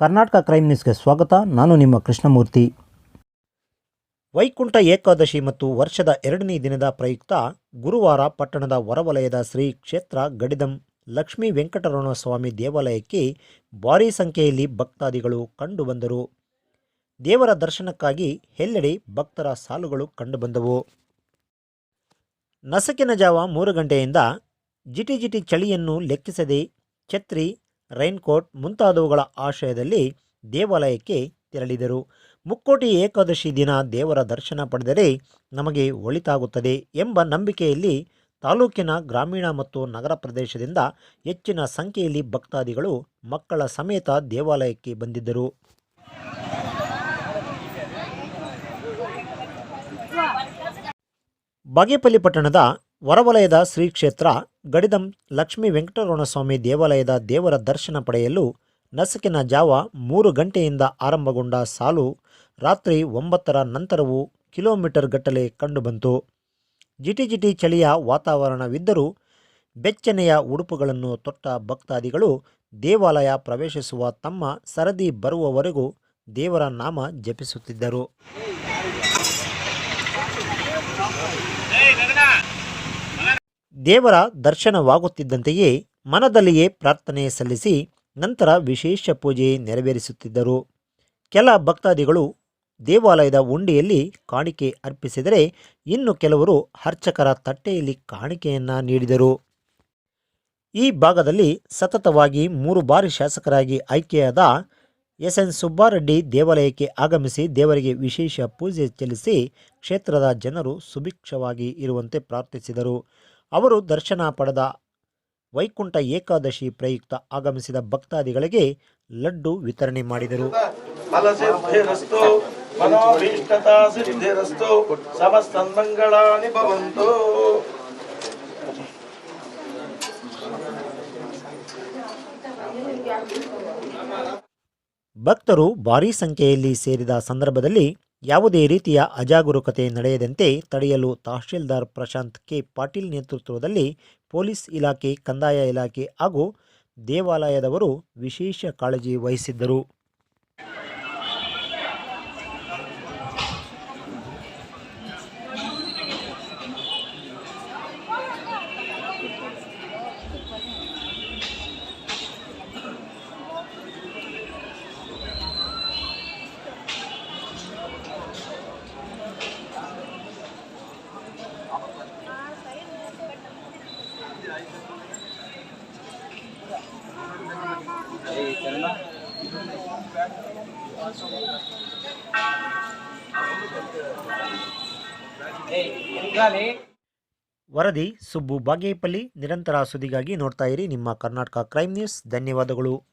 Karnataka crime ನ್ಯೂಸ್ಗೆ ಸ್ವಾಗತ. ನಾನು ನಿಮ್ಮ ಕೃಷ್ಣಮೂರ್ತಿ. ವೈಕುಂಠ ಏಕಾದಶಿ ಮತ್ತು ವರ್ಷದ ಎರಡನೇ ದಿನದ ಪ್ರಯುಕ್ತ ಗುರುವಾರ ಪಟ್ಟಣದ ಹೊರವಲಯದ ಶ್ರೀ ಕ್ಷೇತ್ರ ಗಡಿದಂ ಲಕ್ಷ್ಮೀ ವೆಂಕಟರಮಣ ಸ್ವಾಮಿ ದೇವಾಲಯಕ್ಕೆ ಭಾರೀ ಸಂಖ್ಯೆಯಲ್ಲಿ ಭಕ್ತಾದಿಗಳು ಕಂಡುಬಂದರು ದೇವರ ದರ್ಶನಕ್ಕಾಗಿ ಎಲ್ಲೆಡೆ ಭಕ್ತರ ಸಾಲುಗಳು ಕಂಡುಬಂದವು ನಸಕಿನ ಜಾವ ಮೂರು ಗಂಟೆಯಿಂದ ಜಿಟಿ ಜಿಟಿ ಚಳಿಯನ್ನು ಲೆಕ್ಕಿಸದೆ ಛತ್ರಿ ರೈನ್ಕೋಟ್ ಮುಂತಾದವುಗಳ ಆಶ್ರಯದಲ್ಲಿ ದೇವಾಲಯಕ್ಕೆ ತೆರಳಿದರು. ಮುಕ್ಕೋಟಿ ಏಕಾದಶಿ ದಿನ ದೇವರ ದರ್ಶನ ಪಡೆದರೆ ನಮಗೆ ಒಳಿತಾಗುತ್ತದೆ ಎಂಬ ನಂಬಿಕೆಯಲ್ಲಿ ತಾಲೂಕಿನ ಗ್ರಾಮೀಣ ಮತ್ತು ನಗರ ಪ್ರದೇಶದಿಂದ ಹೆಚ್ಚಿನ ಸಂಖ್ಯೆಯಲ್ಲಿ ಭಕ್ತಾದಿಗಳು ಮಕ್ಕಳ ಸಮೇತ ದೇವಾಲಯಕ್ಕೆ ಬಂದಿದ್ದರು. ಬಾಗೇಪಲ್ಲಿ ಪಟ್ಟಣದ ಹೊರವಲಯದ ಶ್ರೀ ಕ್ಷೇತ್ರ ಗಡಿದಂ ಲಕ್ಷ್ಮೀ ವೆಂಕಟರಮಣಸ್ವಾಮಿ ದೇವಾಲಯದ ದೇವರ ದರ್ಶನ ಪಡೆಯಲು ನಸುಕಿನ ಜಾವ ಮೂರು ಗಂಟೆಯಿಂದ ಆರಂಭಗೊಂಡ ಸಾಲು ರಾತ್ರಿ ಒಂಬತ್ತರ ನಂತರವೂ ಕಿಲೋಮೀಟರ್ ಗಟ್ಟಲೆ ಕಂಡುಬಂತು. ಜಿಟಿ ಜಿಟಿ ಚಳಿಯ ವಾತಾವರಣವಿದ್ದರೂ ಬೆಚ್ಚನೆಯ ಉಡುಪುಗಳನ್ನು ತೊಟ್ಟ ಭಕ್ತಾದಿಗಳು ದೇವಾಲಯ ಪ್ರವೇಶಿಸುವ ತಮ್ಮ ಸರದಿ ಬರುವವರೆಗೂ ದೇವರ ನಾಮ ಜಪಿಸುತ್ತಿದ್ದರು. ದೇವರ ದರ್ಶನವಾಗುತ್ತಿದ್ದಂತೆಯೇ ಮನದಲ್ಲಿಯೇ ಪ್ರಾರ್ಥನೆ ಸಲ್ಲಿಸಿ ನಂತರ ವಿಶೇಷ ಪೂಜೆ ನೆರವೇರಿಸುತ್ತಿದ್ದರು. ಕೆಲ ಭಕ್ತಾದಿಗಳು ದೇವಾಲಯದ ಉಂಡಿಯಲ್ಲಿ ಕಾಣಿಕೆ ಅರ್ಪಿಸಿದರೆ ಇನ್ನು ಕೆಲವರು ಅರ್ಚಕರ ತಟ್ಟೆಯಲ್ಲಿ ಕಾಣಿಕೆಯನ್ನು ನೀಡಿದರು. ಈ ಭಾಗದಲ್ಲಿ ಸತತವಾಗಿ ಮೂರು ಬಾರಿ ಶಾಸಕರಾಗಿ ಆಯ್ಕೆಯಾದ ಎಸ್ ಎನ್ ಸುಬ್ಬಾರೆಡ್ಡಿ ದೇವಾಲಯಕ್ಕೆ ಆಗಮಿಸಿ ದೇವರಿಗೆ ವಿಶೇಷ ಪೂಜೆ ಸಲ್ಲಿಸಿ ಕ್ಷೇತ್ರದ ಜನರು ಸುಭಿಕ್ಷವಾಗಿ ಇರುವಂತೆ ಪ್ರಾರ್ಥಿಸಿದರು. ಅವರು ದರ್ಶನ ಪಡೆದ ವೈಕುಂಠ ಏಕಾದಶಿ ಪ್ರಯುಕ್ತ ಆಗಮಿಸಿದ ಭಕ್ತಾದಿಗಳಿಗೆ ಲಡ್ಡು ವಿತರಣೆ ಮಾಡಿದರು. ಭಕ್ತರು ಭಾರೀ ಸಂಖ್ಯೆಯಲ್ಲಿ ಸೇರಿದ ಸಂದರ್ಭದಲ್ಲಿ ಯಾವುದೇ ರೀತಿಯ ಅಜಾಗರೂಕತೆ ನಡೆಯದಂತೆ ತಡೆಯಲು ತಹಶೀಲ್ದಾರ್ ಪ್ರಶಾಂತ್ ಕೆ. ಪಾಟೀಲ್ ನೇತೃತ್ವದಲ್ಲಿ ಪೊಲೀಸ್ ಇಲಾಖೆ, ಕಂದಾಯ ಇಲಾಖೆ ಹಾಗೂ ದೇವಾಲಯದವರು ವಿಶೇಷ ಕಾಳಜಿ ವಹಿಸಿದ್ದರು. ವರದಿ ಸುಬ್ಬು ಬಾಗೇಪಲ್ಲಿ ನಿರಂತರ ಸುದ್ದಿಗಾಗಿ ನೋಡ್ತಾ ಇರಿ ನಿಮ್ಮ ಕರ್ನಾಟಕ ಕ್ರೈಮ್ ನ್ಯೂಸ್. ಧನ್ಯವಾದಗಳು.